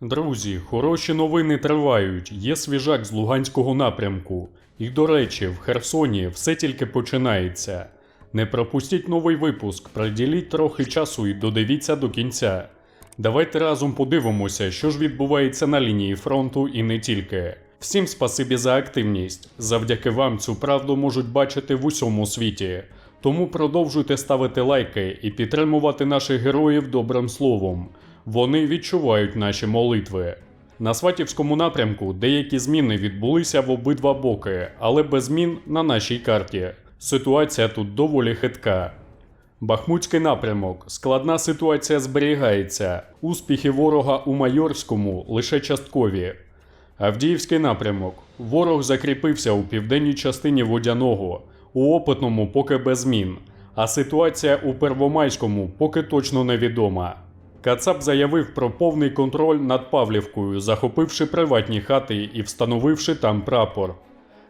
Друзі, хороші новини тривають. Є свіжак з Луганського напрямку. І до речі, в Херсоні все тільки починається. Не пропустіть новий випуск, приділіть трохи часу і додивіться до кінця. Давайте разом подивимося, що ж відбувається на лінії фронту і не тільки. Всім спасибі за активність. Завдяки вам цю правду можуть бачити в усьому світі. Тому продовжуйте ставити лайки і підтримувати наших героїв добрим словом. Вони відчувають наші молитви. На Сватівському напрямку деякі зміни відбулися в обидва боки, але без змін на нашій карті. Ситуація тут доволі хитка. Бахмутський напрямок. Складна ситуація зберігається. Успіхи ворога у Майорському лише часткові. Авдіївський напрямок. Ворог закріпився у південній частині Водяного, у опитному поки без змін. А ситуація у Первомайському поки точно невідома. Кацап заявив про повний контроль над Павлівкою, захопивши приватні хати і встановивши там прапор.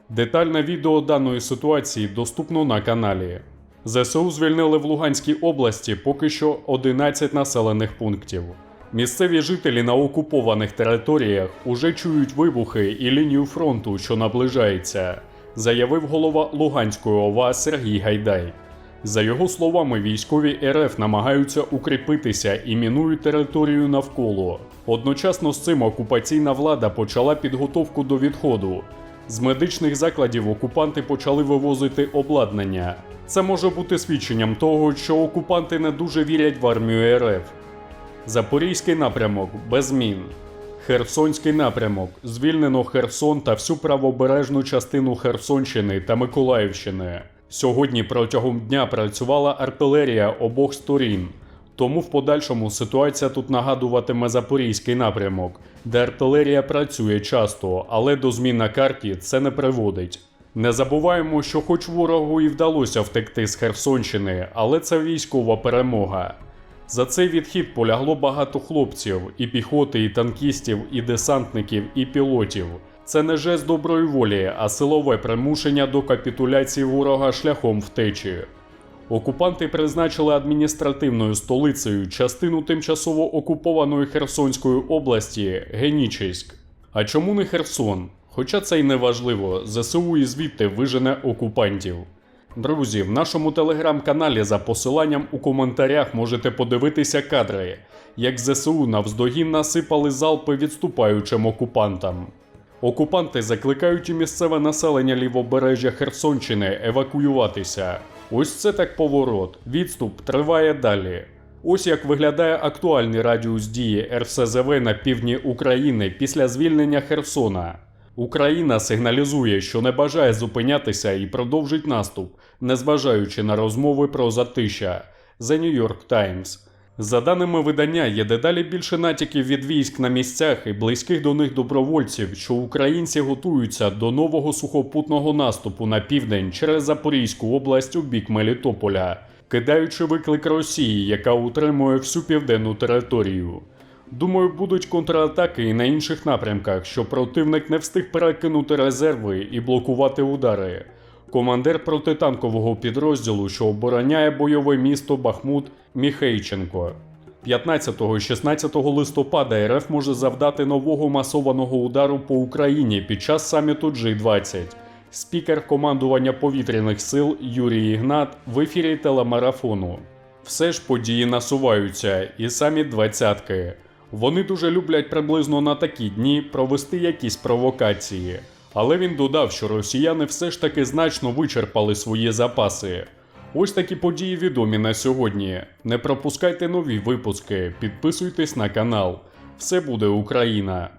Детальне відео даної ситуації доступно на каналі. ЗСУ звільнили в Луганській області поки що 11 населених пунктів. Місцеві жителі на окупованих територіях уже чують вибухи і лінію фронту, що наближається, заявив голова Луганської ОВА Сергій Гайдай. За його словами, військові РФ намагаються укріпитися і мінують територію навколо. Одночасно з цим окупаційна влада почала підготовку до відходу. З медичних закладів окупанти почали вивозити обладнання. Це може бути свідченням того, що окупанти не дуже вірять в армію РФ. Запорізький напрямок без змін. Херсонський напрямок. Звільнено Херсон та всю правобережну частину Херсонщини та Миколаївщини. Сьогодні протягом дня працювала артилерія обох сторін. Тому в подальшому ситуація тут нагадуватиме Запорізький напрямок, де артилерія працює часто, але до змін на карті це не приводить. Не забуваємо, що хоч ворогу і вдалося втекти з Херсонщини, але це військова перемога. За цей відхід полягло багато хлопців, і піхоти, і танкістів, і десантників, і пілотів. Це не жест доброї волі, а силове примушення до капітуляції ворога шляхом втечі. Окупанти призначили адміністративною столицею частину тимчасово окупованої Херсонської області Генічеськ. А чому не Херсон? Хоча це й не важливо, ЗСУ і звідти вижене окупантів. Друзі, в нашому телеграм-каналі за посиланням у коментарях можете подивитися кадри, як ЗСУ навздогін насипали залпи відступаючим окупантам. Окупанти закликають і місцеве населення лівобережжя Херсонщини евакуюватися. Ось це так поворот. Відступ триває далі. Ось як виглядає актуальний радіус дії РСЗВ на півдні України після звільнення Херсона. Україна сигналізує, що не бажає зупинятися і продовжить наступ, незважаючи на розмови про затища. The New York Times. За даними видання, є дедалі більше натяків від військ на місцях і близьких до них добровольців, що українці готуються до нового сухопутного наступу на південь через Запорізьку область у бік Мелітополя, кидаючи виклик Росії, яка утримує всю південну територію. Думаю, будуть контратаки і на інших напрямках, щоб противник не встиг перекинути резерви і блокувати удари. Командир протитанкового підрозділу, що обороняє бойове місто Бахмут Міхейченко. 15-16 листопада РФ може завдати нового масованого удару по Україні під час саміту G20. Спікер командування повітряних сил Юрій Ігнат в ефірі телемарафону. Все ж події насуваються, і самі двадцятки. Вони дуже люблять приблизно на такі дні провести якісь провокації. Але він додав, що росіяни все ж таки значно вичерпали свої запаси. Ось такі події відомі на сьогодні. Не пропускайте нові випуски, підписуйтесь на канал. Все буде Україна!